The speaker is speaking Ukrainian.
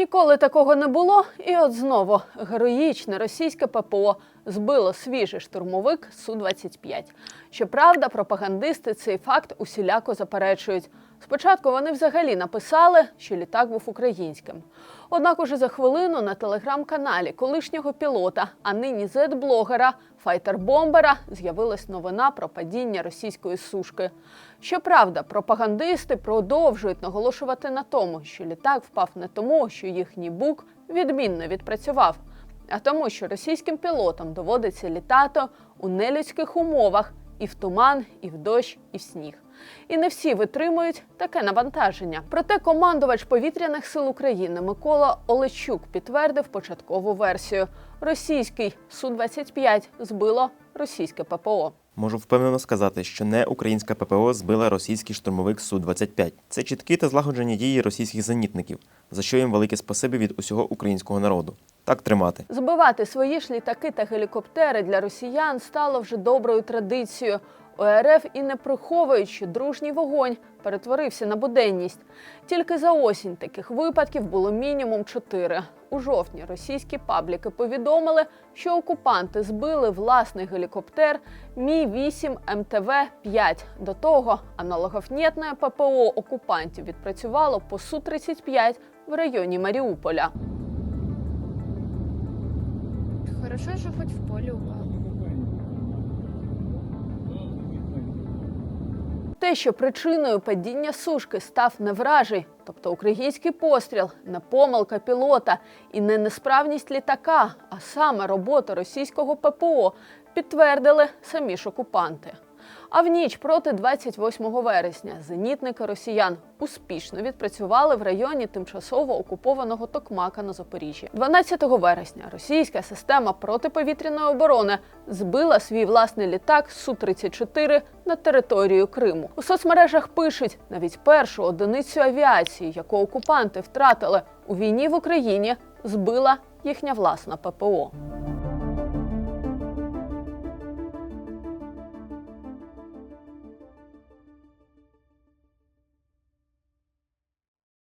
Ніколи такого не було, і от знову героїчне російське ППО збило свіжий штурмовик Су-25. Щоправда, пропагандисти цей факт усіляко заперечують. Спочатку вони взагалі написали, що літак був українським. Однак уже за хвилину на телеграм-каналі колишнього пілота, а нині зет-блогера, файтер-бомбера з'явилась новина про падіння російської сушки. Щоправда, пропагандисти продовжують наголошувати на тому, що літак впав не тому, що їхній бук відмінно відпрацював, а тому, що російським пілотам доводиться літати у нелюдських умовах і в туман, і в дощ, і в сніг. І не всі витримують таке навантаження. Проте командувач повітряних сил України Микола Олечук підтвердив початкову версію: російський Су-25 збило російське ППО. Можу впевнено сказати, що не українська ППО збила російський штурмовик Су-25. Це чіткі та злагоджені дії російських зенітників, за що їм велике спасибі від усього українського народу. Так тримати. Збивати свої ж літаки та гелікоптери для росіян стало вже доброю традицією. ОРФ і не приховуючи дружній вогонь, перетворився на буденність. Тільки за осінь таких випадків було мінімум чотири. У жовтні російські пабліки повідомили, що окупанти збили власний гелікоптер Мі 8 МТВ 5 До того аналоговнєтне ППО окупантів відпрацювало по Су 35 в районі Маріуполя. Хорошо, що хоч в полі упав. Те, що причиною падіння сушки став не тобто український постріл, не помилка пілота і не несправність літака, а саме робота російського ППО, підтвердили самі ж окупанти. А в ніч проти 28 вересня зенітники росіян успішно відпрацювали в районі тимчасово окупованого Токмака на Запоріжжі. 12 вересня російська система протиповітряної оборони збила свій власний літак Су-34 на територію Криму. У соцмережах пишуть навіть першу одиницю авіації, яку окупанти втратили у війні в Україні, збила їхня власна ППО.